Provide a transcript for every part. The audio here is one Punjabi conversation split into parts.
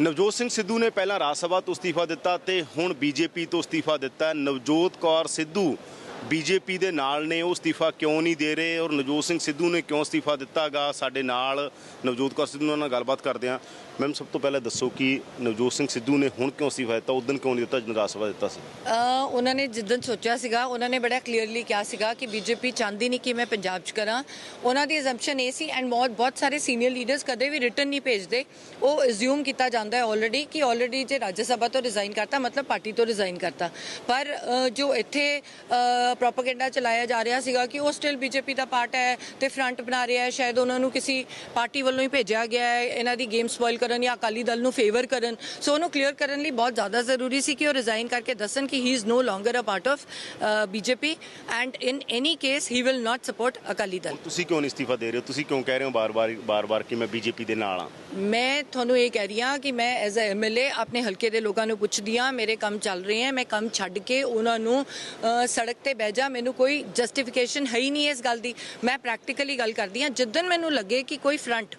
ਨਵਜੋਤ ਸਿੰਘ ਸਿੱਧੂ ਨੇ ਪਹਿਲਾਂ ਰਾਜ ਸਭਾ ਤੋਂ ਅਸਤੀਫਾ ਦਿੱਤਾ ਤੇ ਹੁਣ ਬੀਜੇਪੀ ਤੋਂ ਅਸਤੀਫਾ ਦਿੱਤਾ ਨਵਜੋਤ ਕੌਰ ਸਿੱਧੂ ਬੀਜੇਪੀ ਦੇ ਨਾਲ ਨੇ, ਉਹ ਅਸਤੀਫਾ ਕਿਉਂ ਨਹੀਂ ਦੇ ਰਹੇ ਔਰ ਨਵਜੋਤ ਸਿੰਘ ਸਿੱਧੂ ਨੇ ਕਿਉਂ ਅਸਤੀਫਾ ਦਿੱਤਾਗਾ? ਸਾਡੇ ਨਾਲ ਨਵਜੋਤ ਕੌਰ ਸਿੱਧੂ ਨਾਲ ਗੱਲਬਾਤ ਕਰਦੇ ਹਾਂ। ਮੈਮ ਸਭ ਤੋਂ ਪਹਿਲਾਂ ਦੱਸੋ ਕਿ ਨਵਜੋਤ ਸਿੰਘ ਸਿੱਧੂ ਨੇ ਹੁਣ ਕਿਉਂ ਅਸਤੀਫਾ ਦਿੱਤਾ? ਦਿਨ ਕਿਉਂ ਨਹੀਂ ਦਿੱਤਾ ਜਦੋਂ ਰਾਜ ਸਭਾ ਦਿੱਤਾ ਸੀ? ਉਹਨਾਂ ਨੇ ਜਿੱਦਨ ਸੋਚਿਆ ਸੀਗਾ, ਉਹਨਾਂ ਨੇ ਬੜਾ ਕਲੀਅਰਲੀ ਕਿਹਾ ਸੀਗਾ ਕਿ ਬੀਜੇਪੀ ਚਾਹੁੰਦੀ ਨਹੀਂ ਕਿ ਮੈਂ ਪੰਜਾਬ 'ਚ ਕਰਾਂ। ਉਹਨਾਂ ਦੀ ਅਸੰਪਸ਼ਨ ਇਹ ਸੀ ਐਂਡ ਬਹੁਤ ਬਹੁਤ ਸਾਰੇ ਸੀਨੀਅਰ ਲੀਡਰਸ ਕਦੇ ਵੀ ਰਿਟਰਨ ਨਹੀਂ ਭੇਜਦੇ। ਉਹ ਅਸਿਊਮ ਕੀਤਾ ਜਾਂਦਾ ਹੈ ਆਲਰੇਡੀ ਕਿ ਆਲਰੇਡੀ ਜੇ ਰਾਜ ਸਭਾ ਤੋਂ ਰਿਜ਼ਾਈਨ ਕਰਤਾ, ਮਤਲਬ ਪਾਰਟੀ ਤੋਂ ਰਿਜ਼ਾਈਨ ਕਰਤਾ। ਪਰ ਜੋ ਇੱਥੇ ਪ੍ਰੋਪਗੈਂਡਾ ਚਲਾਇਆ ਜਾ ਰਿਹਾ ਸੀਗਾ ਕਿ ਉਹ ਸਟਿਲ ਬੀਜੇਪੀ ਦਾ ਪਾਰਟ ਹੈ, ਤੇ ਫਰੰਟ ਬਣਾ ਰਿਹਾ ਹੈ, ਸ਼ਾਇਦ ਉਹਨਾਂ ਨੂੰ ਕਿਸੇ ਪਾਰਟੀ ਵੱਲੋਂ ਹੀ ਭੇਜਿਆ ਗਿਆ ਹੈ, ਇਹਨਾਂ ਦੀ ਗੇਮ ਸਪੋਇਲ ਕਰਨ ਜਾਂ ਅਕਾਲੀ ਦਲ ਨੂੰ ਫੇਵਰ ਕਰਨ। ਸੋ ਉਹਨੂੰ ਕਲੀਅਰ ਕਰਨ ਲਈ ਬਹੁਤ ਜ਼ਿਆਦਾ ਜ਼ਰੂਰੀ ਸੀ ਕਿ ਉਹ ਰਿਜ਼ਾਈਨ ਕਰਕੇ ਦੱਸਣ ਕਿ he is no longer a part of BJP and in any case he will not support Akali Dal. ਤੁਸੀਂ ਕਿਉਂ ਨਹੀਂ ਅਸਤੀਫਾ ਦੇ ਰਹੇ ਹੋ? ਤੁਸੀਂ ਕਿਉਂ ਕਹਿ ਰਹੇ ਹੋ ਬਾਰ-ਬਾਰ ਬਾਰ-ਬਾਰ ਕਿ ਮੈਂ ਬੀਜੇਪੀ ਦੇ ਨਾਲ ਹਾਂ? ਮੈਂ ਤੁਹਾਨੂੰ ਇਹ ਕਹਿ ਰਹੀ ਹਾਂ ਕਿ ਮੈਂ ਐਜ਼ ਅ ਐਮਐਲਏ ਆਪਣੇ ਹਲਕੇ ਦੇ ਲੋਕਾਂ ਨੂੰ ਪੁੱਛਦੀ ਹਾਂ ਮੇਰੇ ਕੰਮ ਚੱਲ ਰਹੇ ਹੈ ਮੈਂ ਕੰਮ ਛੱਡ ਕੇ ਉਹਨਾਂ ਨੂੰ ਸੜਕ ਤੇ ਬਹਿ ਜਾ ਮੈਨੂੰ ਕੋਈ ਜਸਟੀਫਿਕੇਸ਼ਨ ਹੈ ਹੀ ਨਹੀਂ ਇਸ ਗੱਲ ਦੀ। ਮੈਂ ਪ੍ਰੈਕਟੀਕਲੀ ਗੱਲ ਕਰਦੀ ਹਾਂ ਜਿੱਦਨ ਮੈਨੂੰ ਲੱਗੇ ਕਿ ਕੋਈ ਫਰੰਟ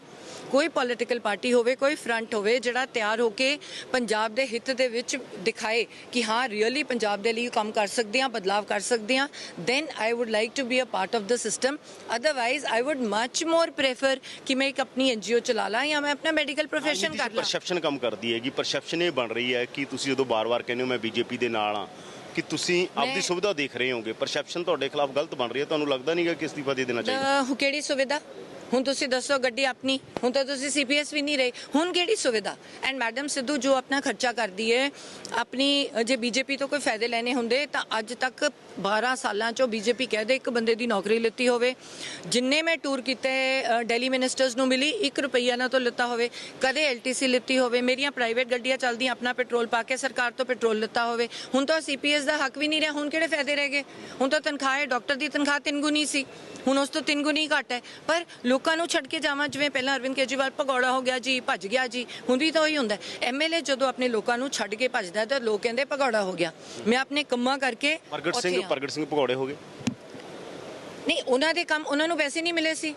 ਕੋਈ ਪੋਲੀਟੀਕਲ ਪਾਰਟੀ ਹੋਵੇ ਕੋਈ ਫਰੰਟ ਹੋਵੇ ਜਿਹੜਾ ਤਿਆਰ ਹੋ ਕੇ ਪੰਜਾਬ ਦੇ ਹਿੱਤ ਦੇ ਵਿੱਚ ਦਿਖਾਏ ਕਿ ਹਾਂ ਰੀਅਲੀ ਪੰਜਾਬ ਦੇ ਲਈ ਕੰਮ ਕਰ ਸਕਦੇ ਹਾਂ ਬਦਲਾਵ ਕਰ ਸਕਦੇ ਹਾਂ then I would like to be a part of the system otherwise I would much more prefer ਕਿ ਮੈਂ ਇੱਕ ਆਪਣੀ ਐਨਜੀਓ ਚਲਾ ਲਾਂ ਜਾਂ ਮੈਂ ਆਪਣਾ ਮੈਡੀਕਲ ਪ੍ਰੋਫੈਸ਼ਨ ਕਰ ਲਾਂ। ਪਰਸੈਪਸ਼ਨ ਕੰਮ ਕਰਦੀ ਹੈਗੀ। ਪਰਸੈਪਸ਼ਨ ਇਹ ਬਣ ਰਹੀ ਹੈ ਕਿ ਤੁਸੀਂ ਜਦੋਂ ਬਾਰ-ਬਾਰ ਕਹਿੰਦੇ ਹੋ ਮੈਂ ਬੀਜੇਪੀ ਦੇ ਨਾਲ ਹਾਂ ਕਿ ਤੁਸੀਂ ਆਪਦੀ ਸੁਵਿਧਾ ਦੇਖ ਰਹੇ ਹੋਗੇ। ਪਰਸੈਪਸ਼ਨ ਤੁਹਾਡੇ ਖਿਲਾਫ ਗਲਤ ਬਣ ਰਹੀ ਹੈ। ਤੁਹਾਨੂੰ ਲੱਗਦਾ ਨਹੀਂਗਾ ਕਿ ਅਸਤੀਫਾ ਦੇ ਦੇਣਾ ਚਾਹੀਦਾ? ਕਿਹੜੀ ਸੁਵਿਧਾ? ਹੁਣ ਤੁਸੀਂ ਦੱਸੋ ਗੱਡੀ ਆਪਣੀ ਹੁਣ ਤਾਂ ਤੁਸੀਂ ਸੀਪੀਐਸ ਵੀ ਨਹੀਂ ਰਹੇ ਹੁਣ ਕਿਹੜੀ ਸੁਵਿਧਾ? ਐਂਡ ਮੈਡਮ ਸਿੱਧੂ ਜੋ ਆਪਣਾ ਖਰਚਾ ਕਰਦੀ ਹੈ ਆਪਣੀ ਅ, ਜੇ ਬੀਜੇਪੀ ਤੋਂ ਕੋਈ ਫਾਇਦੇ ਲੈਣੇ ਹੁੰਦੇ ਤਾਂ ਅੱਜ ਤੱਕ 12 ਸਾਲਾਂ ਚੋਂ ਬੀਜੇਪੀ ਕਹਦੇ ਇੱਕ ਬੰਦੇ ਦੀ ਨੌਕਰੀ ਲਿੱਤੀ ਹੋਵੇ। ਜਿੰਨੇ ਮੈਂ ਟੂਰ ਕੀਤੇ ਅ, ਦਿੱਲੀ ਮਿਨਿਸਟਰਸ ਨੂੰ ਮਿਲੀ 1 ਰੁਪਈਆ ਨਾ ਤੋਂ ਲਿੱਤਾ ਹੋਵੇ। ਕਦੇ ਐਲਟੀਸੀ ਲਿੱਤੀ ਹੋਵੇ ਮੇਰੀਆਂ ਪ੍ਰਾਈਵੇਟ ਗੱਡੀਆਂ ਚੱਲਦੀਆਂ ਆਪਣਾ ਪੈਟਰੋਲ ਪਾ ਕੇ ਸਰਕਾਰ ਤੋਂ ਪੈਟਰੋਲ ਲਿੱਤਾ ਹੋਵੇ। ਹੁਣ ਤਾਂ ਸੀਪੀਐਸ ਦਾ ਹੱਕ ਵੀ ਨਹੀਂ ਰਿਹਾ ਹੁਣ ਕਿਹੜੇ ਫਾਇਦੇ ਰਹਿ ਗਏ? ਹੁਣ ਤਾਂ ਤਨਖਾਹ ਹੈ ਡਾਕਟਰ ਦੀ ਤਨਖਾਹ ਤਿੰਨ ਗੁਣੀ ਸੀ ਹੁਣ ਉਸ ਤੋਂ ਤਿੰਨ ਗੁਣੀ ਘੱਟ ਹੈ। ਪਰ ਲੋਕ ਨੂੰ ਛੱਡ ਕੇ ਜਾਵਾਂ ਜਿਵੇਂ ਪਹਿਲਾਂ ਅਰਵਿੰਦ ਕੇਜਰੀਵਾਲ ਭਗੌੜਾ ਹੋ ਗਿਆ ਜੀ ਭੱਜ ਗਿਆ ਜੀ ਹੁਣ ਵੀ ਤਾਂ ਉਹੀ ਹੁੰਦਾ। ਐਮਐਲਏ ਜਦੋਂ ਆਪਣੇ ਲੋਕਾਂ ਨੂੰ ਛੱਡ ਕੇ ਭੱਜਦਾ ਤਾਂ ਲੋਕ ਕਹਿੰਦੇ ਭਗੌੜਾ ਹੋ ਗਿਆ। ਮੈਂ ਆਪਣੇ ਕੰਮਾਂ ਕਰਕੇ ਪ੍ਰਗਟ ਸਿੰਘ। ਪ੍ਰਗਟ ਸਿੰਘ ਭਗੌੜੇ ਹੋ ਗਏ। ਨਹੀਂ ਉਹਨਾਂ ਦੇ ਕੰਮ ਉਹਨਾਂ ਨੂੰ ਪੈਸੇ ਨਹੀਂ ਮਿਲੇ ਸੀ।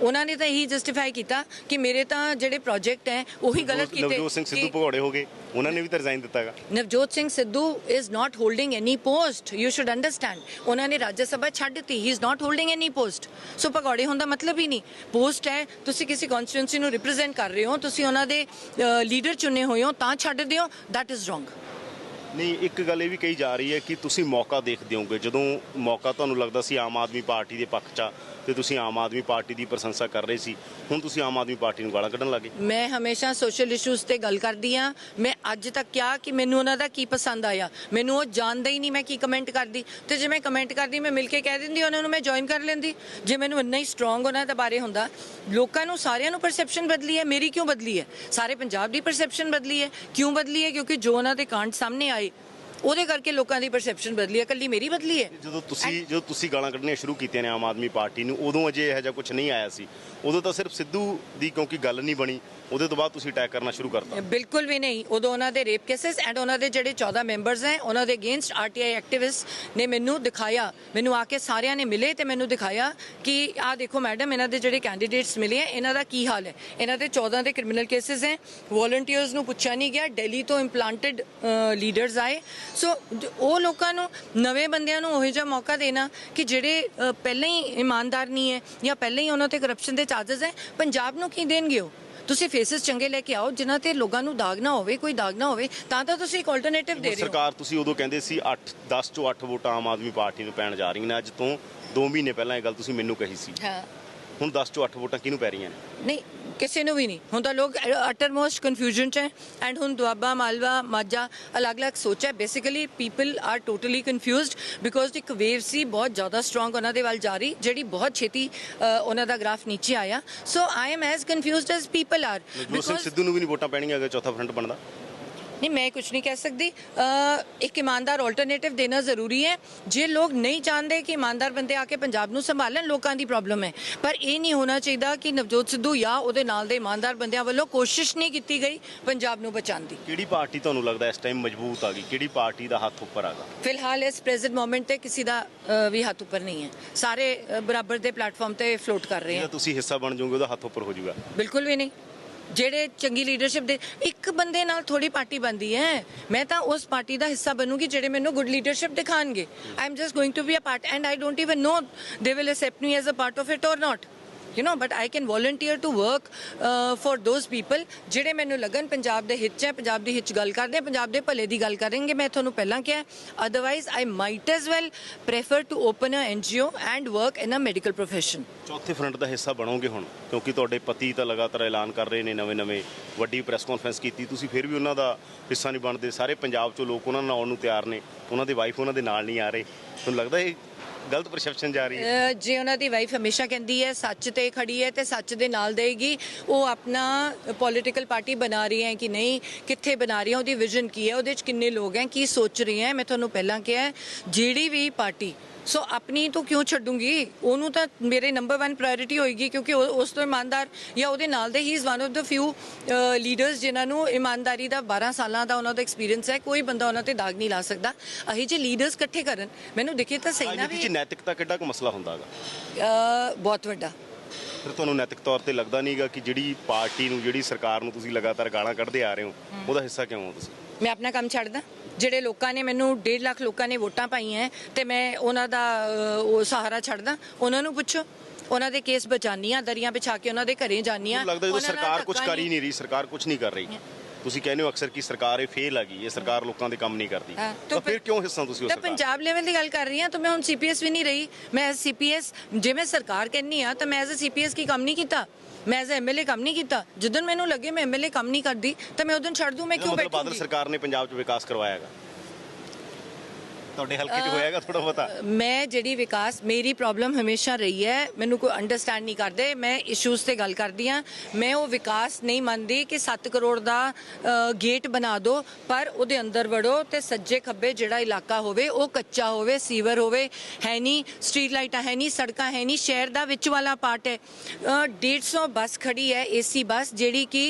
ਉਹਨਾਂ ਨੇ ਤਾਂ ਇਹੀ ਜਸਟੀਫਾਈ ਕੀਤਾ ਕਿ ਮੇਰੇ ਤਾਂ ਜਿਹੜੇ ਪ੍ਰੋਜੈਕਟ ਹੈ ਉਹੀ ਗਲਤ ਕੀਤੇ ਨਵਜੋਤ ਸਿੰਘ ਸਿੱਧੂ ਭਗੌੜੇ ਹੋ ਗਏ। ਉਹਨਾਂ ਨੇ ਵੀ ਤਾਂ resign ਦਿੱਤਾਗਾ Navjot Singh Sidhu is not holding any post you should understand ਉਹਨਾਂ ਨੇ ਰਾਜ ਸਭਾ ਛੱਡ ਦਿੱਤੀ he is not holding any post so ਭਗੌੜੇ ਹੋਣ ਦਾ ਮਤਲਬ ਹੀ ਨਹੀਂ। ਪੋਸਟ ਹੈ ਤੁਸੀਂ ਕਿਸੇ ਕਨਸਟੀਟਿਊਂਸੀ ਨੂੰ ਰਿਪਰੈਜ਼ੈਂਟ ਕਰ ਰਹੇ ਹੋ ਤੁਸੀਂ ਉਹਨਾਂ ਦੇ ਲੀਡਰ ਚੁਣੇ ਹੋਏ ਹੋ ਤਾਂ ਛੱਡ ਦਿਓ ਦੈਟ ਇਜ਼ ਰੋਂਗ ਨਹੀਂ ਇੱਕ ਗੱਲ ਇਹ ਵੀ ਕਹੀ ਜਾ ਰਹੀ ਹੈ ਕਿ ਤੁਸੀਂ ਮੌਕਾ ਦੇਖਦੇ ਹੋਗੇ ਜਦੋਂ ਮੌਕਾ ਤੁਹਾਨੂੰ ਲੱਗਦਾ ਸੀ ਆਮ ਆਦਮੀ ਪਾਰਟੀ ਦੇ ਪੱਖ 'ਚ ਤੇ ਤੁਸੀਂ ਆਮ ਆਦਮੀ ਪਾਰਟੀ ਦੀ ਪ੍ਰਸ਼ੰਸਾ ਕਰ ਰਹੇ ਸੀ। ਹੁਣ ਤੁਸੀਂ ਆਮ ਆਦਮੀ ਪਾਰਟੀ ਨੂੰ ਗਾਲਾਂ ਕੱਢਣ ਲੱਗੇ। ਮੈਂ ਹਮੇਸ਼ਾ ਸੋਸ਼ਲ ਇਸ਼ੂਜ਼ ਤੇ ਗੱਲ ਕਰਦੀ ਆ ਮੈਂ ਅੱਜ ਤੱਕ ਕਿਹਾ ਕਿ ਮੈਨੂੰ ਉਹਨਾਂ ਦਾ ਕੀ ਪਸੰਦ ਆਇਆ। ਮੈਨੂੰ ਉਹ ਜਾਣਦਾ ਹੀ ਨਹੀਂ ਮੈਂ ਕੀ ਕਮੈਂਟ ਕਰਦੀ। ਤੇ ਜੇ ਮੈਂ ਕਮੈਂਟ ਕਰਦੀ, ਮੈਂ ਮਿਲ ਕੇ ਕਹਿ ਦਿੰਦੀ, ਉਹਨਾਂ ਨੂੰ ਮੈਂ ਜੁਆਇਨ ਕਰ ਲੈਂਦੀ। ਜੇ ਮੈਨੂੰ ਇੰਨਾ ਹੀ ਸਟਰੋਂਗ ਉਹਨਾਂ ਦੇ ਬਾਰੇ ਹੁੰਦਾ, ਲੋਕਾਂ ਨੂੰ ਸਾਰਿਆਂ ਨੂੰ ਪਰਸੈਪਸ਼ਨ ਬਦਲੀ ਹੈ, ਮੇਰੀ ਕਿਉਂ ਬਦਲੀ ਹੈ? ਸਾਰੇ ਪੰਜਾਬ ਦੀ ਪਰਸੈਪਸ਼ਨ ਬਦਲੀ ਹੈ। ਕਿਉਂ ਬਦਲੀ ਹੈ? ਕਿਉਂਕਿ ਜੋ ਉਹਨਾਂ ਦੇ ਕਾਂਡ ਸਾਹਮਣੇ ਆਏ ਉਹਦੇ ਕਰਕੇ ਲੋਕਾਂ ਦੀ ਪਰਸੈਪਸ਼ਨ ਬਦਲੀ ਹੈ ਕੱਲੀ ਮੇਰੀ ਬਦਲੀ ਹੈ। ਜਦੋਂ ਤੁਸੀਂ ਜਦੋਂ ਤੁਸੀਂ ਗਾਲਾਂ ਕੱਢਣੀਆਂ ਸ਼ੁਰੂ ਕੀਤੀਆਂ ਨੇ ਆਮ ਆਦਮੀ ਪਾਰਟੀ ਨੂੰ ਉਦੋਂ ਅਜੇ ਇਹੋ ਜਿਹਾ ਕੁਝ ਨਹੀਂ ਆਇਆ ਸੀ। ਉਦੋਂ ਤਾਂ ਸਿਰਫ ਸਿੱਧੂ ਦੀ ਕਿਉਂਕਿ ਗੱਲ ਨਹੀਂ ਬਣੀ ਉਹਦੇ ਤੋਂ ਬਾਅਦ ਤੁਸੀਂ ਅਟੈਕ ਕਰਨਾ ਸ਼ੁਰੂ ਕਰਤਾ। ਬਿਲਕੁਲ ਵੀ ਨਹੀਂ। ਉਦੋਂ ਉਹਨਾਂ ਦੇ ਰੇਪ ਕੇਸਸ ਐਂਡ ਉਹਨਾਂ ਦੇ ਜਿਹੜੇ 14 ਮੈਂਬਰਸ ਹੈ ਉਹਨਾਂ ਦੇ ਅਗੇਂਸਟ ਆਰਟੀਆਈ ਐਕਟੀਵਿਸਟ ਨੇ ਮੈਨੂੰ ਦਿਖਾਇਆ। ਮੈਨੂੰ ਆ ਕੇ ਸਾਰਿਆਂ ਨੇ ਮਿਲੇ ਤੇ ਮੈਨੂੰ ਦਿਖਾਇਆ ਕਿ ਆਹ ਦੇਖੋ ਮੈਡਮ ਇਹਨਾਂ ਦੇ ਜਿਹੜੇ ਕੈਂਡੀਡੇਟਸ ਮਿਲੇ ਹੈ ਇਹਨਾਂ ਦਾ ਕੀ ਹਾਲ ਹੈ? ਇਹਨਾਂ ਦੇ 14 ਦੇ ਕ੍ਰਿਮੀਨਲ ਕੇਸਸ ਹੈ। ਵੋਲੰਟੀਅਰਸ ਨੂੰ ਪੁੱਛਿਆ ਨਹੀਂ ਗਿਆ। ਦਿੱਲੀ ਤੋਂ ਇੰਪਲਾਂਟਡ ਲੀਡਰਸ ਆਏ। ਸੋ ਉਹ ਲੋਕਾਂ ਨੂੰ ਨਵੇਂ ਬੰਦਿਆਂ ਨੂੰ ਉਹੋ ਜਿਹਾ ਮੌਕਾ ਦੇਣਾ ਕਿ ਜਿਹੜੇ ਪਹਿਲਾਂ ਹੀ ਇਮਾਨਦਾਰ ਨਹੀਂ ਹੈ ਜਾਂ ਪਹਿਲਾਂ ਹੀ ਉਹਨਾਂ ਤੇ ਕਰਪਸ਼ਨ ਦੇ ਚਾਰजेस ਹੈ ਪੰਜਾਬ ਨੂੰ ਕੀ ਦੇਣਗੇ ਉਹ? ਤੁਸੀਂ ਫੇਸਸ ਚੰਗੇ ਲੈ ਕੇ ਆਓ ਜਿਨ੍ਹਾਂ ਤੇ ਲੋਕਾਂ ਨੂੰ ਦਾਗ ਨਾ ਹੋਵੇ ਕੋਈ ਦਾਗ ਨਾ ਹੋਵੇ ਤਾਂ ਤਾਂ ਤੁਸੀਂ ਇੱਕ ਆਲਟਰਨੇਟਿਵ ਦੇ ਰਹੇ ਹੋ। ਸਰਕਾਰ ਤੁਸੀਂ ਉਦੋਂ ਕਹਿੰਦੇ ਸੀ 8 10 ਚੋਂ 8 ਵੋਟਾਂ ਆਮ ਆਦਮੀ ਪਾਰਟੀ ਨੂੰ ਪੈਣ ਜਾ ਰਹੀਆਂ ਨੇ ਅੱਜ ਤੋਂ 2 ਮਹੀਨੇ ਪਹਿਲਾਂ ਇਹ ਗੱਲ ਤੁਸੀਂ ਮੈਨੂੰ ਕਹੀ ਸੀ। ਹਾਂ। ਹੁਣ 10 ਚੋਂ 8 ਵੋਟਾਂ ਕਿਹਨੂੰ ਪੈ ਰਹੀਆਂ ਨੇ? ਨਹੀਂ ਕਿਸੇ ਨੂੰ ਵੀ ਨਹੀਂ। ਹੁਣ ਤਾਂ ਲੋਕ ਅਟਰ ਮੋਸਟ ਕਨਫਿਊਜ਼ਨ ਚ ਹੈ ਐਂਡ ਹੁਣ ਦੁਆਬਾ ਮਾਲਵਾ ਮਾਝਾ ਅਲੱਗ-ਅਲੱਗ ਸੋਚ ਹੈ। Basically people are totally confused because ਇੱਕ ਵੇਵ ਸੀ ਬਹੁਤ ਜ਼ਿਆਦਾ ਸਟਰੋਂਗ ਉਹਨਾਂ ਦੇ ਵੱਲ ਜਾ ਰਹੀ ਜਿਹੜੀ ਬਹੁਤ ਛੇਤੀ ਉਹਨਾਂ ਦਾ ਗ੍ਰਾਫ ਨੀਚੇ ਆਇਆ। So I am as confused as people are Singh Sidhu ਨੂੰ ਵੀ ਨਹੀਂ ਵੋਟਾਂ ਪੈਣਗੀਆਂ ਅਗਰ ਚੌਥਾ ਫਰੰਟ ਬਣਦਾ। ਨਹੀਂ ਮੈਂ ਕੁਝ ਨਹੀਂ ਕਹਿ ਸਕਦੀ ਅ, ਇੱਕ ਇਮਾਨਦਾਰ ਆਲਟਰਨੇਟਿਵ ਦੇਣਾ ਜ਼ਰੂਰੀ ਹੈ ਜੇ ਲੋਕ ਨਹੀਂ ਚਾਹੁੰਦੇ ਕਿ ਇਮਾਨਦਾਰ ਬੰਦੇ ਆ ਕੇ ਪੰਜਾਬ ਨੂੰ ਸੰਭਾਲਣ ਲੋਕਾਂ ਦੀ ਪ੍ਰੋਬਲਮ ਹੈ ਪਰ ਇਹ ਨਹੀਂ ਹੋਣਾ ਚਾਹੀਦਾ ਕਿ ਨਵਜੋਤ ਸਿੱਧੂ ਜਾਂ ਉਹਦੇ ਨਾਲ ਦੇ ਇਮਾਨਦਾਰ ਬੰਦਿਆਂ ਵੱਲੋਂ ਕੋਸ਼ਿਸ਼ ਨਹੀਂ ਕੀਤੀ ਗਈ ਪੰਜਾਬ ਨੂੰ ਬਚਾਉਣ ਦੀ ਕਿਹੜੀ ਪਾਰਟੀ ਤੁਹਾਨੂੰ ਲੱਗਦਾ ਇਸ ਟਾਈਮ ਮਜ਼ਬੂਤ ਆ ਗਈ ਕਿਹੜੀ ਪਾਰਟੀ ਦਾ ਹੱਥ ਉੱਪਰ ਆਗਾ ਫਿਲਹਾਲ ਇਸ ਪ੍ਰੈਜ਼ੈਂਟ ਮੋਮੈਂਟ ਤੇ ਕਿਸੇ ਦਾ ਵੀ ਹੱਥ ਉੱਪਰ ਨਹੀਂ ਹੈ ਸਾਰੇ ਬਰਾਬਰ ਦੇ ਪਲੇਟਫਾਰਮ ਤੇ ਫਲੋਟ ਕਰ ਰਹੇ ਜੇ ਹਨ ਤੁਸੀਂ ਹਿੱਸਾ ਬਣ ਜਾਓਗੇ ਉਹਦਾ ਹੱਥ ਉੱਪਰ ਹੋ ਜਾਊਗਾ ਬਿਲਕੁਲ ਵੀ ਨਹੀਂ ਜਿਹੜੇ ਚੰਗੀ ਲੀਡਰਸ਼ਿਪ ਦੇ, ਇੱਕ ਬੰਦੇ ਨਾਲ ਥੋੜੀ ਪਾਰਟੀ ਬਣਦੀ ਹੈ। ਮੈਂ ਤਾਂ ਉਸ ਪਾਰਟੀ ਦਾ ਹਿੱਸਾ ਬਣੂਗੀ ਜਿਹੜੇ ਮੈਨੂੰ good leadership ਦਿਖਾਣਗੇ। I am just going to be a part and I don't even know they will accept me as a part of it or not you know but I can volunteer to work for those people ਜਿਹੜੇ ਮੈਨੂੰ ਲੱਗਣ ਪੰਜਾਬ ਦੇ ਹਿੱਤ ਹੈ, ਪੰਜਾਬ ਦੀ ਹਿੱਤ ਗੱਲ ਕਰਦੇ ਪੰਜਾਬ ਦੇ ਭਲੇ ਦੀ ਗੱਲ ਕਰਨਗੇ ਮੈਂ ਤੁਹਾਨੂੰ ਪਹਿਲਾਂ ਕਿਹਾ otherwise I might as well prefer to open a NGO and work in a medical profession. ਚੌਥੇ ਫਰੰਟ ਦਾ ਹਿੱਸਾ ਬਣੋਗੇ ਹੁਣ, ਕਿਉਂਕਿ ਤੁਹਾਡੇ ਪਤੀ ਤਾਂ ਲਗਾਤਾਰ ਐਲਾਨ ਕਰ ਰਹੇ ਨੇ ਨਵੇਂ-ਨਵੇਂ ਵੱਡੀ ਪ੍ਰੈਸ ਕਾਨਫਰੰਸ ਕੀਤੀ। ਤੁਸੀਂ ਫਿਰ ਵੀ ਉਹਨਾਂ ਦਾ ਹਿੱਸਾ ਨਹੀਂ ਬਣਦੇ। ਸਾਰੇ ਪੰਜਾਬ ਚੋਂ ਲੋਕ ਉਹਨਾਂ ਨਾਲ ਆਉਣ ਨੂੰ ਤਿਆਰ ਨੇ। ਉਹਨਾਂ ਦੇ ਵਾਈਫ ਉਹਨਾਂ ਦੇ ਨਾਲ ਨਹੀਂ ਆ ਰਹੇ। ਤੁਹਾਨੂੰ ਲੱਗਦਾ ਇਹ ਗਲਤ ਪਰਸੈਪਸ਼ਨ ਜਾ ਰਹੀ ਹੈ। ਜੇ ਉਹਨਾਂ ਦੀ ਵਾਈਫ ਹਮੇਸ਼ਾ ਕਹਿੰਦੀ ਹੈ, ਸੱਚ ਤੇ ਖੜੀ ਹੈ ਤੇ ਸੱਚ ਦੇ ਨਾਲ ਦੇਗੀ, ਉਹ ਆਪਣਾ ਪੋਲੀਟੀਕਲ ਪਾਰਟੀ ਬਣਾ ਰਹੀ ਹੈ ਕਿ ਨਹੀਂ, ਕਿੱਥੇ ਬਣਾ ਰਹੀ ਹੈ ਉਹਦੀ ਵਿਜ਼ਨ ਕੀ ਹੈ, ਉਹਦੇ ਚ ਕਿੰਨੇ ਲੋਕ ਹੈ, ਕੀ ਸੋਚ ਰਹੇ ਹੈ, ਮੈਂ ਤੁਹਾਨੂੰ ਪਹਿਲਾਂ ਕਿਹਾ ਜਿਹੜੀ ਵੀ ਪਾਰਟੀ ਸੋ ਆਪਣੀ ਤੋਂ ਕਿਉਂ ਛੱਡੂੰਗੀ ਉਹਨੂੰ ਤਾਂ ਮੇਰੇ ਨੰਬਰ 1 ਪ੍ਰਾਇੋਰਟੀ ਹੋਏਗੀ ਕਿਉਂਕਿ ਉਸ ਤੋਂ ਇਮਾਨਦਾਰ ਜਾਂ ਉਹਦੇ ਨਾਲ ਦੇ he is one of the few leaders ਜਿਨ੍ਹਾਂ ਨੂੰ ਇਮਾਨਦਾਰੀ ਦਾ 12 ਸਾਲਾਂ ਦਾ ਉਹਨਾਂ ਦਾ ਐਕਸਪੀਰੀਅੰਸ ਹੈ ਕੋਈ ਬੰਦਾ ਉਹਨਾਂ ਤੇ ਦਾਗ ਨਹੀਂ ਲਾ ਸਕਦਾ ਅਹੀ ਜੇ ਲੀਡਰਸ ਇਕੱਠੇ ਕਰਨ ਮੈਨੂੰ ਦਿਖੇ ਤਾਂ ਸਹੀ ਨਾ ਵੀ ਨੈਤਿਕਤਾ ਕਿੱਡਾ ਕੁ ਮਸਲਾ ਹੁੰਦਾ ਹੈਗਾ ਬਹੁਤ ਵੱਡਾ ਫਿਰ ਤੁਹਾਨੂੰ ਨੈਤਿਕ ਤੌਰ ਤੇ ਲੱਗਦਾ ਨਹੀਂਗਾ ਕਿ ਜਿਹੜੀ ਪਾਰਟੀ ਨੂੰ ਜਿਹੜੀ ਸਰਕਾਰ ਨੂੰ ਤੁਸੀਂ ਲਗਾਤਾਰ ਗਾਲਾਂ ਕੱਢਦੇ ਆ ਰਹੇ ਹੋ ਉਹਦਾ ਹਿੱਸਾ ਕਿਉਂ ਹੋ ਤੁਸੀਂ ਮੈਂ ਆਪਣਾ ਕੰਮ ਛੱਡਦਾ ਜਿਹੜੇ ਲੋਕਾਂ ਨੇ ਮੈਨੂੰ 1.5 ਲੱਖ ਲੋਕਾਂ ਨੇ ਵੋਟਾਂ ਪਾਈਆਂ ਤੇ ਮੈਂ ਉਹਨਾਂ ਦਾ ਉਹ ਸਹਾਰਾ ਛੱਡਦਾ। ਉਹਨਾਂ ਨੂੰ ਪੁੱਛੋ। ਉਹਨਾਂ ਦੇ ਕੇਸ ਬਚਾਨੀਆਂ ਦਰੀਆਂ ਵਿਛਾ ਕੇ ਉਹਨਾਂ ਦੇ ਘਰੇ ਜਾਨੀਆਂ ਲੱਗਦਾ ਜਦੋਂ ਸਰਕਾਰ ਕੁਝ ਕਰ ਹੀ ਨਹੀਂ। ਰਹੀ ਸਰਕਾਰ ਕੁਝ ਨਹੀਂ ਕਰ ਰਹੀ। ਤੁਸੀਂ ਕਹਿੰਦੇ ਹੋ ਅਕਸਰ ਕਿ ਸਰਕਾਰ ਇਹ ਫੇਲ ਹੈਗੀ ਇਹ ਸਰਕਾਰ ਲੋਕਾਂ ਦੇ ਕੰਮ ਨਹੀਂ ਕਰਦੀ। ਤਾਂ ਫਿਰ ਕਿਉਂ ਹਿੱਸਾ ਤੁਸੀਂ ਉਸ ਸਰਕਾਰ ਪੰਜਾਬ ਲੈਵਲ ਦੀ ਗੱਲ ਕਰ ਰਹੀ ਹਾਂ ਤਾਂ ਮੈਂ ਹੁਣ ਸੀਪੀਐਸ ਵੀ ਨਹੀਂ ਰਹੀ। ਮੈਂ ਸੀਪੀਐਸ ਜੇ ਮੈਂ ਸਰਕਾਰ ਕਹਿੰਨੀ ਆ ਤਾਂ ਮੈਂ ਐਜ਼ ਅ ਸੀਪੀਐਸ ਕੀ ਕੰਮ ਨਹੀਂ ਕੀਤਾ? ਮੈਂ ਐਜ਼ ਐਮਐਲਏ ਕੰਮ ਨਹੀਂ ਕੀਤਾ? ਜਦੋਂ ਮੈਨੂੰ ਲੱਗੇ ਮੈਂ ਐਮਐਲਏ ਕੰਮ ਨਹੀਂ ਕਰਦੀ ਤਾਂ ਮੈਂ ਉਦੋਂ ਛੱਡ ਦੂੰ ਮੈਂ ਕਿਉਂ ਮਤਲਬ ਬਾਦਲ ਬੈਠੂੰਗੀ? ਸਰਕਾਰ ਨੇ ਪੰਜਾਬ 'ਚ ਵਿਕਾਸ ਕਰਵਾਇਆ ਹੈਗਾ। ਤੁਹਾਡੇ ਹਲਕੇ 'ਚ ਹੋਇਆਗਾ ਥੋੜਾ ਬਹੁਤਾ? ਮੈਂ ਜਿਹੜੀ ਵਿਕਾਸ ਮੇਰੀ ਪ੍ਰੋਬਲਮ ਹਮੇਸ਼ਾ ਰਹੀ ਹੈ ਮੈਨੂੰ ਕੋਈ ਅੰਡਰਸਟੈਂਡ ਨਹੀਂ ਕਰਦੇ ਮੈਂ ਇਸ਼ੂਜ਼ ਤੇ ਗੱਲ ਕਰਦੀ ਆ ਮੈਂ ਉਹ ਵਿਕਾਸ ਨਹੀਂ ਮੰਨਦੀ ਕਿ 7 ਕਰੋੜ ਦਾ ਗੇਟ ਬਣਾ ਦਿਓ ਪਰ ਉਹਦੇ ਅੰਦਰ ਵੜੋ ਤੇ ਸੱਜੇ ਖੱਬੇ ਜਿਹੜਾ ਇਲਾਕਾ ਹੋਵੇ ਉਹ ਕੱਚਾ ਹੋਵੇ ਸੀਵਰ ਹੋਵੇ ਹੈ ਨਹੀਂ ਸਟਰੀਟ ਲਾਈਟਾਂ ਹੈ ਨਹੀਂ ਸੜਕਾਂ ਹੈ ਨਹੀਂ ਸ਼ਹਿਰ ਦਾ ਵਿੱਚ ਵਾਲਾ ਪਾਰਟ ਹੈ। ਅ, 150 ਬੱਸ ਖੜੀ ਹੈ ਏਸੀ ਬੱਸ ਜਿਹੜੀ ਕਿ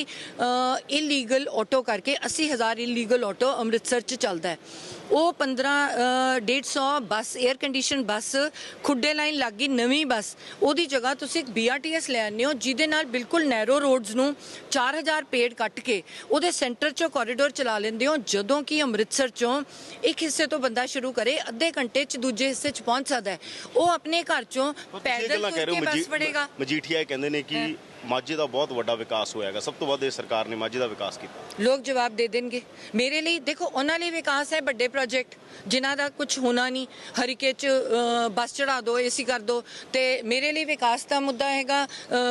ਇਲੀਗਲ ਆਟੋ ਕਰਕੇ 80000 ਇਲੀਗਲ ਆਟੋ ਅੰਮ੍ਰਿਤਸਰ ਚ ਚੱਲਦਾ ਹੈ। ਉਹ 15 ਅ, 150 ਬੱਸ 에ਅਰ ਕੰਡੀਸ਼ਨ ਬੱਸ ਖੁੱਡੇ ਲਾਈਨ ਲੱਗੀ ਨਵੀਂ ਬੱਸ। ਉਹਦੀ ਜਗ੍ਹਾ ਤੁਸੀਂ ਇੱਕ BRTS ਲੈ ਆਉਂਦੇ ਹੋ ਜਿਹਦੇ ਨਾਲ ਬਿਲਕੁਲ ਨੈਰੋ ਰੋਡਸ ਨੂੰ 4000 ਪੇੜ ਕੱਟ ਕੇ ਉਹਦੇ ਸੈਂਟਰ ਚੋਂ ਕੋਰੀਡੋਰ ਚਲਾ ਲੈਂਦੇ ਹੋ ਜਦੋਂ ਕਿ ਅੰਮ੍ਰਿਤਸਰ ਚੋਂ ਇੱਕ ਹਿੱਸੇ ਤੋਂ ਬੰਦਾ ਸ਼ੁਰੂ ਕਰੇ ਅੱਧੇ ਘੰਟੇ ਚ ਦੂਜੇ ਹਿੱਸੇ ਚ ਪਹੁੰਚ ਸਕਦਾ ਹੈ। ਉਹ ਆਪਣੇ ਘਰ ਚੋਂ ਪੈਦਲ ਤੁਰ ਕੇ ਬੱਸ ਫੜੇਗਾ। ਮਜੀਠੀਆ ਇਹ ਕਹਿੰਦੇ ਨੇ ਕਿ ਮਾਝੇ ਦਾ ਬਹੁਤ ਵੱਡਾ ਵਿਕਾਸ ਹੋਇਆਗਾ ਸਭ ਤੋਂ ਵੱਧ ਇਹ ਸਰਕਾਰ ਨੇ ਮਾਝੇ ਦਾ ਵਿਕਾਸ ਕੀਤਾ। ਲੋਕ ਜਵਾਬ ਦੇ ਦੇਣਗੇ। ਮੇਰੇ ਲਈ ਦੇਖੋ ਉਹਨਾਂ ਲਈ ਵਿਕਾਸ ਹੈ ਵੱਡੇ ਪ੍ਰੋਜੈਕਟ ਜਿਨ੍ਹਾਂ ਦਾ ਕੁਝ ਹੋਣਾ ਨਹੀਂ। ਹਰੀਕੇ ਚ ਅ, ਬੱਸ ਚੜਾ ਦਿਓ ਏਸੀ ਕਰ ਦਿਓ ਤੇ ਮੇਰੇ ਲਈ ਵਿਕਾਸ ਦਾ ਮੁੱਦਾ ਹੈਗਾ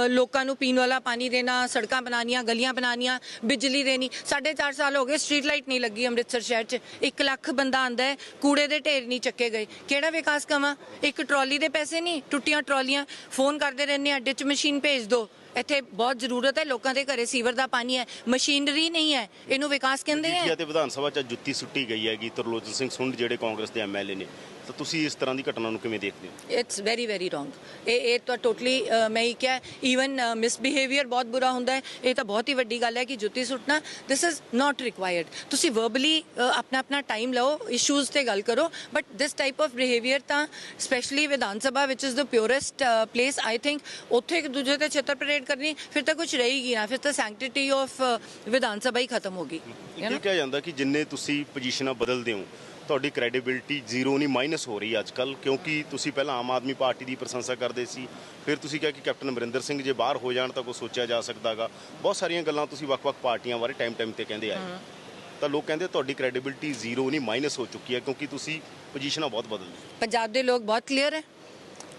ਲੋਕਾਂ ਨੂੰ ਪੀਣ ਵਾਲਾ ਪਾਣੀ ਦੇਣਾ ਸੜਕਾਂ ਬਣਾਉਣੀਆਂ ਗਲੀਆਂ ਬਣਾਉਣੀਆਂ ਬਿਜਲੀ ਦੇਣੀ। ਸਾਢੇ ਚਾਰ ਸਾਲ ਹੋ ਗਏ ਸਟਰੀਟ ਲਾਈਟ ਨਹੀਂ ਲੱਗੀ ਅੰਮ੍ਰਿਤਸਰ ਸ਼ਹਿਰ 'ਚ। 1 ਲੱਖ ਬੰਦਾ ਆਂਦਾ ਹੈ ਕੂੜੇ ਦੇ ਢੇਰ ਨਹੀਂ ਚੱਕੇ ਗਏ। ਕਿਹੜਾ ਵਿਕਾਸ ਕਵਾਂ? ਇੱਕ ਟਰਾਲੀ ਦੇ ਪੈਸੇ ਨਹੀਂ ਟੁੱਟੀਆਂ ਟਰਾਲੀਆਂ। ਫੋਨ ਕਰਦੇ ਰਹਿੰਦੇ ਆ, ਅੱਡੇ 'ਚ ਮਸ਼ੀਨ ਭੇਜ ਦਿਓ ਇੱਥੇ ਬਹੁਤ ਜ਼ਰੂਰਤ ਹੈ, ਲੋਕਾਂ ਦੇ ਘਰੇ ਸੀਵਰ ਦਾ ਪਾਣੀ ਹੈ, ਮਸ਼ੀਨਰੀ ਨਹੀਂ ਹੈ, ਇਹਨੂੰ ਵਿਕਾਸ ਕਹਿੰਦੇ ਮਜੀਠੀਆ ਆ ਤੇ ਵਿਧਾਨ ਸਭਾ 'ਚ ਜੁੱਤੀ ਸੁੱਟੀ ਗਈ ਹੈਗੀ, ਤਰਲੋਚਨ ਸਿੰਘ ਸੁੰਡ ਜਿਹੜੇ ਕਾਂਗਰਸ ਦੇ ਐਮਐਲਏ ਨੇ। ਤਾਂ ਤੁਸੀਂ ਇਸ ਤਰ੍ਹਾਂ ਦੀ ਘਟਨਾ ਨੂੰ ਕਿਵੇਂ ਦੇਖਦੇ ਹੋ? ਇਟਸ ਵੈਰੀ ਵੈਰੀ ਰੋਂਗ ਇਹ ਇਹ ਤਾਂ ਟੋਟਲੀ ਮੈਂ ਹੀ ਕਿਹਾ ਈਵਨ ਮਿਸਬਿਹੇਵੀਅਰ ਬਹੁਤ ਬੁਰਾ ਹੁੰਦਾ ਹੈ। ਇਹ ਤਾਂ ਬਹੁਤ ਹੀ ਵੱਡੀ ਗੱਲ ਹੈ ਕਿ ਜੁੱਤੀ ਸੁੱਟਣਾ ਦਿਸ ਇਜ਼ ਨਾਟ ਰਿਕੁਆਇਰਡ ਤੁਸੀਂ ਵਰਬਲੀ ਆਪਣਾ ਆਪਣਾ ਟਾਈਮ ਲਓ ਇਸ਼ੂਜ਼ ਤੇ ਗੱਲ ਕਰੋ but this type of behaviour ਤਾਂ specially Vidhan Sabha which is the purest place I think ਉੱਥੇ ਇੱਕ ਦੂਜੇ ਤੇ ਛੇਤਰ ਪਰੇਡ ਕਰਨੀ ਫਿਰ ਤਾਂ ਕੁਝ ਰਹੇਗੀ ਨਾ ਫਿਰ ਤਾਂ ਸੈਂਕਟਿਟੀ ਆਫ ਵਿਧਾਨ ਸਭਾ ਹੀ ਖਤਮ ਹੋਗੀ ਇਹ ਕਿਹਾ ਜਾਂਦਾ ਕਿ ਜਿੰਨੇ ਤੁਸੀਂ ਪੋਜੀਸ਼ਨਾਂ ਬਦਲਦੇ ਹੋ ਤੁਹਾਡੀ ਕ੍ਰੈਡੀਬਿਲਿਟੀ ਜ਼ੀਰੋ ਨਹੀਂ ਮਾਈਨਸ ਹੋ ਰਹੀ ਅੱਜ ਕੱਲ ਕਿਉਂਕਿ ਤੁਸੀਂ ਪਹਿਲਾਂ ਆਮ ਆਦਮੀ ਪਾਰਟੀ ਦੀ ਪ੍ਰਸ਼ੰਸਾ ਕਰਦੇ ਸੀ। ਫਿਰ ਤੁਸੀਂ ਕਿਹਾ ਕਿ ਕੈਪਟਨ ਅਮਰਿੰਦਰ ਸਿੰਘ ਜੇ ਬਾਹਰ ਹੋ ਜਾਣ ਤਾਂ ਕੋਈ ਸੋਚਿਆ ਜਾ ਸਕਦਾਗਾ। ਬਹੁਤ ਸਾਰੀਆਂ ਗੱਲਾਂ ਤੁਸੀਂ ਵੱਖ-ਵੱਖ ਪਾਰਟੀਆਂ ਬਾਰੇ ਟਾਈਮ ਟਾਈਮ ਤੇ ਕਹਿੰਦੇ ਆਏ ਤਾਂ ਲੋਕ ਕਹਿੰਦੇ ਤੁਹਾਡੀ ਕ੍ਰੈਡੀਬਿਲਟੀ ਜ਼ੀਰੋ ਨਹੀਂ ਮਾਈਨਸ ਹੋ ਚੁੱਕੀ ਹੈ, ਕਿਉਂਕਿ ਤੁਸੀਂ ਪੋਜੀਸ਼ਨਾਂ ਬਹੁਤ ਬਦਲਦੇ ਪੰਜਾਬ ਦੇ ਲੋਕ ਬਹੁਤ ਕਲੀਅਰ ਹੈ।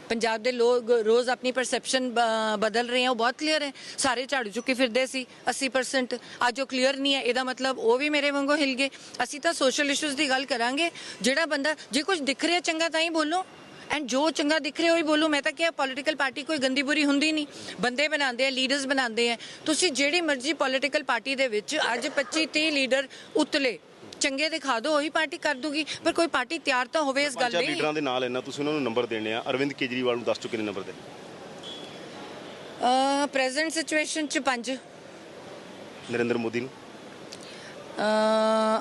ਪੰਜਾਬ ਦੇ ਲੋਕ ਰੋਜ਼ ਆਪਣੀ ਪਰਸੈਪਸ਼ਨ ਬਦਲ ਰਹੇ ਹੈ ਉਹ ਬਹੁਤ ਕਲੀਅਰ ਹੈ। ਸਾਰੇ ਝਾੜੂ ਚੁੱਕੇ ਫਿਰਦੇ ਸੀ 80% ਅੱਜ ਉਹ ਕਲੀਅਰ ਨਹੀਂ ਹੈ, ਇਹਦਾ ਮਤਲਬ ਉਹ ਵੀ ਮੇਰੇ ਵਾਂਗੂ ਹਿਲ ਗਏ। ਅਸੀਂ ਤਾਂ ਸੋਸ਼ਲ ਇਸ਼ੂਜ਼ ਦੀ ਗੱਲ ਕਰਾਂਗੇ, ਜਿਹੜਾ ਬੰਦਾ, ਜੇ ਕੁਝ ਦਿਖ ਰਿਹਾ ਚੰਗਾ ਤਾਂ ਹੀ ਬੋਲੋ। ਐਂਡ ਜੋ ਚੰਗਾ ਦਿਖ ਰਿਹਾ ਹੋਈ ਬੋਲੋ। ਮੈਂ ਤਾਂ ਕਿਹਾ ਪੋਲੀਟੀਕਲ ਪਾਰਟੀ ਕੋਈ ਗੰਦੀ ਬੁਰੀ ਹੁੰਦੀ ਨਹੀਂ। ਬੰਦੇ ਬਣਾਉਂਦੇ ਆ ਲੀਡਰਸ ਬਣਾਉਂਦੇ ਆ। ਤੁਸੀਂ ਜਿਹੜੀ ਮਰਜ਼ੀ ਪੋਲੀਟੀਕਲ ਪਾਰਟੀ ਦੇ ਵਿੱਚ ਅੱਜ 25 30 ਲੀਡਰ ਉਤਲੇ। ਚੰਗੇ ਦਿਖਾ ਦਿਓ ਉਹੀ ਪਾਰਟੀ ਕਰ ਦੂਗੀ। ਪਰ ਕੋਈ ਪਾਰਟੀ ਤਿਆਰ ਤਾਂ ਹੋਵੇ ਇਸ ਗੱਲ ਪੰਜ ਲਈ। ਲੀਡਰਾਂ ਦੇ ਨਾਲ ਇਹਨਾਂ ਤੁਸੀਂ ਉਹਨਾਂ ਨੂੰ ਨੰਬਰ ਦੇਣੇ ਆ। ਅਰਵਿੰਦ ਕੇਜਰੀਵਾਲ ਨੂੰ ਦੱਸ ਚੁੱਕੇ ਨੇ ਨੰਬਰ ਦੇ। ਪ੍ਰੈਜ਼ੈਂਟ ਸਿਚੁਏਸ਼ਨ ਚ 5 ਨਰਿੰਦਰ ਮੋਦੀ ਨੂੰ।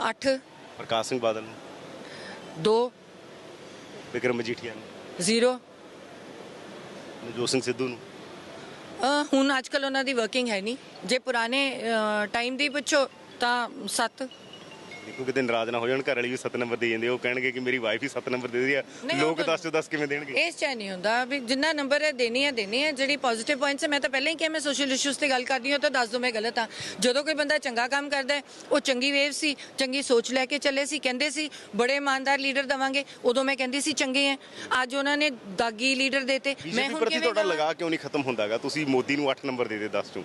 8 ਪ੍ਰਕਾਸ਼ ਸਿੰਘ ਬਾਦਲ ਨੂੰ। 2 ਵਿਕਰਮ ਮਜੀਠੀਆ ਨੂੰ। 0 ਨਵਜੋਤ ਸਿੰਘ ਸਿੱਧੂ ਨੂੰ। ਅ, ਹੁਣ ਅੱਜ ਕੱਲ ਉਹਨਾਂ ਦੀ ਵਰਕਿੰਗ ਹੈ ਨਹੀਂ। ਜੇ ਪੁਰਾਣੇ ਟਾਈਮ ਦੀ ਪੁੱਛੋ ਤਾਂ 7 ਦੇਖੋ ਕਿਤੇ ਨਾਰਾਜ਼ ਨਾ ਹੋ ਜਾਣ ਘਰ ਵਾਲੀ ਵੀ 7 ਨੰਬਰ ਦੇ ਜਾਂਦੇ ਉਹ ਕਹਿਣਗੇ ਕਿ ਮੇਰੀ ਵਾਈਫ ਹੀ 7 ਨੰਬਰ ਦੇ ਰਹੀ ਆ ਨਹੀਂ, ਉਹ ਲੋਕ ਤਾਂ- 10 ਚੋਂ 10 ਕਿਵੇਂ ਦੇਣਗੇ? ਇਸ ਚ ਨਹੀਂ ਹੁੰਦਾ ਵੀ ਜਿੰਨਾ ਨੰਬਰ ਹੈ ਦੇਣੀ ਹੈ ਦੇਣੀ ਹੈ ਜਿਹੜੀ ਪੋਜ਼ਿਟਿਵ ਪੁਆਇੰਟਸ ਹੈ ਮੈਂ ਤਾਂ ਪਹਿਲਾਂ ਹੀ ਕਿਹਾ ਮੈਂ ਸੋਸ਼ਲ ਇਸ਼ੂਜ਼ ਤੇ ਗੱਲ ਕਰਦੀ ਹਾਂ ਤਾਂ ਦੱਸ ਦੋ ਮੈਂ ਗਲਤ ਹਾਂ। ਜਦੋਂ ਕੋਈ ਬੰਦਾ ਚੰਗਾ ਕੰਮ ਕਰਦਾ ਹੈ ਉਹ ਚੰਗੀ ਵੇਵ ਸੀ ਚੰਗੀ ਸੋਚ ਲੈ ਕੇ ਚੱਲੇ ਸੀ ਕਹਿੰਦੇ ਸੀ ਬੜੇ ਇਮਾਨਦਾਰ ਲੀਡਰ ਦਵਾਂਗੇ। ਉਦੋਂ ਮੈਂ ਕਹਿੰਦੀ ਸੀ ਚੰਗੇ ਹੈ ਅੱਜ ਉਹਨਾਂ ਨੇ ਦਾਗੀ ਲੀਡਰ ਦੇਤੇ। ਮੈਂ ਬੀਜੇਪੀ ਹੁਣ ਪ੍ਰਤੀ ਕਿਵੇਂ ਤੁਹਾਡਾ? ਲਗਾ ਕਿਉਂ ਨਹੀਂ ਖਤਮ ਹੁੰਦਾਗਾ ਤੁਸੀਂ ਮੋਦੀ ਨੂੰ 8 ਨੰਬਰ ਦੇ ਦੇ 10 ਚੋਂ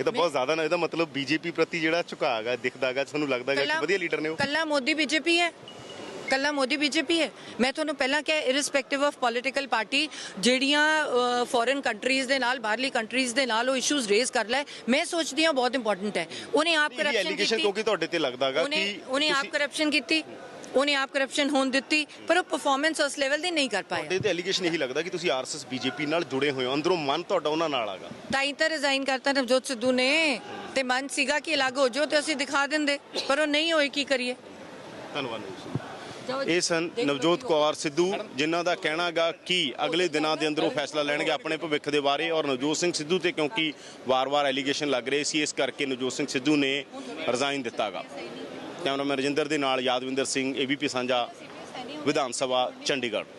ਇਹ ਤਾਂ ਬਹੁਤ ਜ਼ਿਆਦਾ ਨਾ ਇਹਦਾ ਮਤਲਬ ਬੀਜੇਪੀ ਪ੍ਰਤੀ ਜਿਹੜਾ ਝੁਕਾਅ ਹੈ ਦਿਖਦਾਗਾ ਤੁਹਾਨੂੰ ਲੱਗਦਾਗਾ ਕਿ ਕੱਲਾ- ਵਧੀਆ ਲੀਡਰ ਨੇ ਉਹ? ਕੱਲਾ ਮੋਦੀ ਬੀਜੇਪੀ ਹੈ। ਕੱਲਾ ਮੋਦੀ ਬੀਜੇਪੀ ਹੈ। ਮੈਂ ਤੁਹਾਨੂੰ ਪਹਿਲਾਂ ਕਿਹਾ ਇਰਰਿਸਪੈਕਟਿਵ ਆਫ ਪੋਲਿਟੀਕਲ ਪਾਰਟੀ ਜਿਹੜੀਆਂ ਫੋਰਨ ਕੰਟਰੀਜ਼ ਦੇ ਨਾਲ ਬਾਹਰਲੀ ਕੰਟਰੀਜ਼ ਦੇ ਨਾਲ ਉਹ ਇਸ਼ੂਜ਼ ਰੇਜ਼ ਕਰ ਲੈ। ਮੈਂ ਸੋਚਦੀ ਹਾਂ ਬਹੁਤ ਇੰਪੋਰਟੈਂਟ ਹੈ। ਉਹਨੇ ਆਪ ਕਰਪਸ਼ਨ ਕੀਤੀ। ਕਿਉਂਕਿ ਤੁਹਾਡੇ ਤੇ ਲੱਗਦਾਗਾ ਉਹਨੇ ਕਿ ਉਹਨੇ ਆਪ ਕਰਪਸ਼ਨ ਕੀਤੀ। ਉਹਨੇ ਆਪ ਕਰਪਸ਼ਨ ਹੋਣ ਦਿੱਤੀ ਪਰ ਉਹ ਪਰਫਾਰਮੈਂਸ ਉਸ ਲੈਵਲ ਦੀ ਨਹੀਂ ਕਰ ਪਾਇਆ। ਤੁਹਾਡੇ ਤੇ ਐਲੀਗੇਸ਼ਨ ਇਹੀ ਲੱਗਦਾ ਕਿ ਤੁਸੀਂ ਆਰਐਸਐਸ ਬੀਜੇਪੀ ਨਾਲ ਜੁੜੇ ਹੋਏ ਹੋ। ਅੰਦਰੋਂ ਮਨ ਤੁਹਾਡਾ ਉਹਨਾਂ ਨਾਲ ਆਗਾ। ਤਾਂ ਹੀ ਤਾਂ ਰਿਜ਼ਾਈਨ ਕਰਤਾ ਨਵਜੋਤ ਸਿੱਧੂ ਨੇ। ਤੇ ਮਨ ਸੀਗਾ ਕਿ ਅਲੱਗ ਹੋ ਜਾਓ ਤੇ ਅਸੀਂ ਦਿਖਾ ਦਿੰਦੇ ਪਰ ਉਹ ਨਹੀਂ ਹੋਏ ਕੀ ਕਰੀਏ? ਧੰਨਵਾਦ ਇਹ ਸਨ ਨਵਜੋਤ ਕੌਰ ਸਿੱਧੂ ਜਿਨ੍ਹਾਂ ਦਾ ਕਹਿਣਾਗਾ ਕਿ ਅਗਲੇ ਦਿਨਾਂ ਦੇ ਅੰਦਰ ਉਹ ਫੈਸਲਾ ਲੈਣਗੇ ਆਪਣੇ ਭਵਿੱਖ ਦੇ ਬਾਰੇ। ਔਰ ਨਵਜੋਤ ਸਿੰਘ ਸਿੱਧੂ ਤੇ ਕਿਉਂਕਿ ਵਾਰ-ਵਾਰ ਐਲੀਗੇਸ਼ਨ ਲੱਗ ਰਹੇ ਸੀ ਇਸ ਕਰਕੇ ਨਵਜੋਤ ਸਿੰਘ ਸਿੱਧੂ ਨੇ ਰਿਜ਼ਾਈਨ ਦਿੱਤਾਗਾ। ਕੈਮਰਾਮੈਨ ਰਜਿੰਦਰ ਦੇ ਨਾਲ ਯਾਦਵਿੰਦਰ ਸਿੰਘ ਏਬੀਪੀ ਸਾਂਝਾ ਵਿਧਾਨ ਸਭਾ ਚੰਡੀਗੜ੍ਹ।